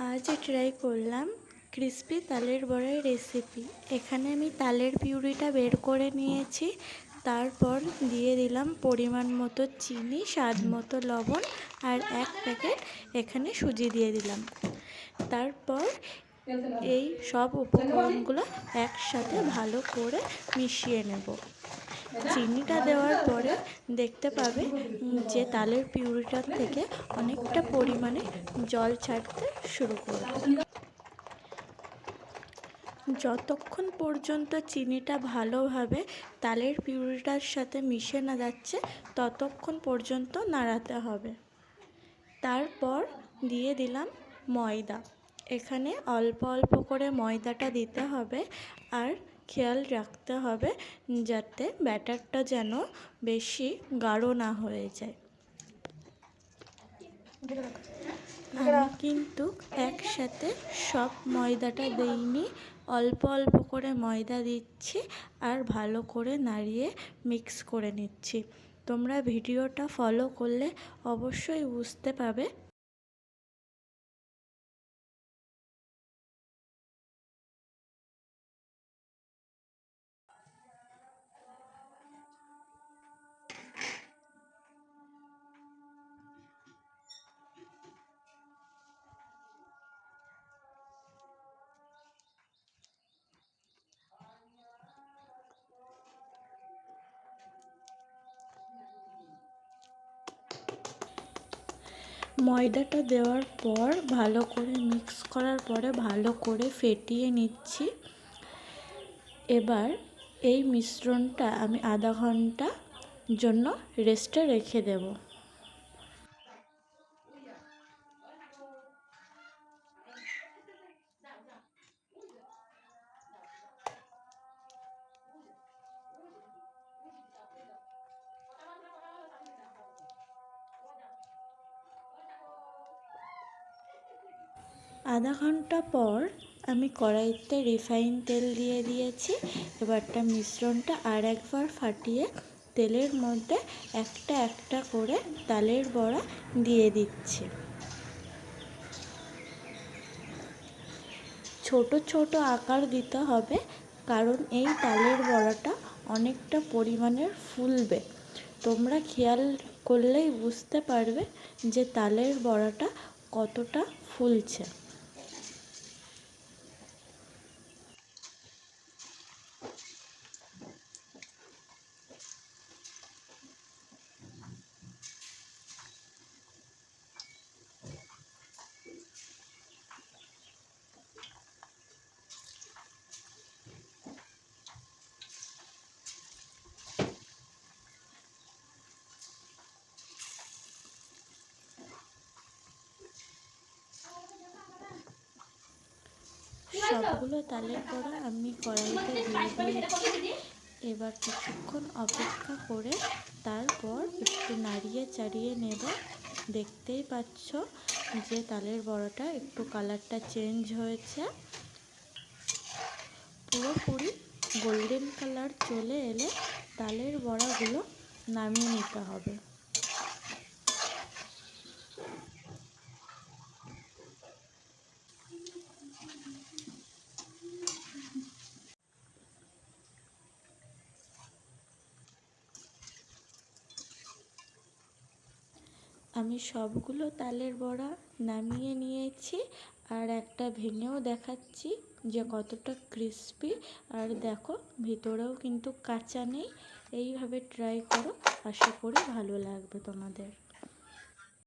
আজ ট্রাই করলাম ক্রিস্পি তালের বড়ার রেসিপি এখানে আমি তালের পিউরিটা বের করে নিয়েছি, তারপর দিয়ে দিলাম পরিমাণ মতো চিনি, স্বাদ মতো লবণ আর এক প্যাকেট এখানে সুজি দিয়ে দিলাম। তারপর এই সব উপকরণগুলো একসাথে ভালো করে মিশিয়ে নেব। চিনিটা দেওয়ার পরে দেখতে পাবে যে তালের পিউরিটার থেকে অনেকটা পরিমাণে জল ছাড়তে শুরু করবে। যতক্ষণ পর্যন্ত চিনিটা ভালোভাবে তালের পিউরিটার সাথে মিশে না যাচ্ছে, ততক্ষণ পর্যন্ত নাড়াতে হবে। তারপর দিয়ে দিলাম ময়দা। এখানে অল্প অল্প করে ময়দাটা দিতে হবে আর খেয়াল রাখতে হবে যাতে ব্যাটারটা যেন বেশি গাঢ় না হয়ে যায়। আমি কিন্তু একসাথে সব ময়দাটা দিইনি, অল্প অল্প করে ময়দা দিচ্ছি আর ভালো করে নাড়িয়ে মিক্স করে নিচ্ছি। তোমরা ভিডিওটা ফলো করলে অবশ্যই বুঝতে পাবে ময়দাটা দেওয়ার পর ভালো করে মিক্স করার পরে ভালো করে ফেটিয়ে নিচ্ছি। এবার এই মিশ্রণটা আমি আধা ঘণ্টা জন্য রেস্টে রেখে দেবো। আধা ঘণ্টা পর আমি কড়াইতে রিফাইন তেল দিয়ে দিয়েছি। এবারটা মিশ্রণটা আর একবার ফাটিয়ে তেলের মধ্যে একটা একটা করে তালের বড়া দিয়ে দিচ্ছি। ছোট ছোট আকার দিতে হবে, কারণ এই তালের বড়াটা অনেকটা পরিমাণের ফুলবে। তোমরা খেয়াল করলেই বুঝতে পারবে যে তালের বড়াটা কতটা ফুলছে। সবগুলো তালের বড়া আমি কড়াইতে দিয়ে দিয়েছি এবার কিছুক্ষণ অপেক্ষা করে তারপর একটু নাড়িয়ে চাড়িয়ে নেব। দেখতেই পাচ্ছ যে তালের বড়াটা একটু কালারটা চেঞ্জ হয়েছে। পুরোপুরি গোল্ডেন কালার চলে এলে তালের বড়াগুলো নামিয়ে নিতে হবে। আমি সবগুলো তালের বড়া নামিয়ে নিয়েছি আর একটা ভেঙেও দেখাচ্ছি যে কতটা ক্রিস্পি আর দেখো, ভিতরেও কিন্তু কাঁচা নেই। এইভাবে ট্রাই করো, আশা করি ভালো লাগবে তোমাদের।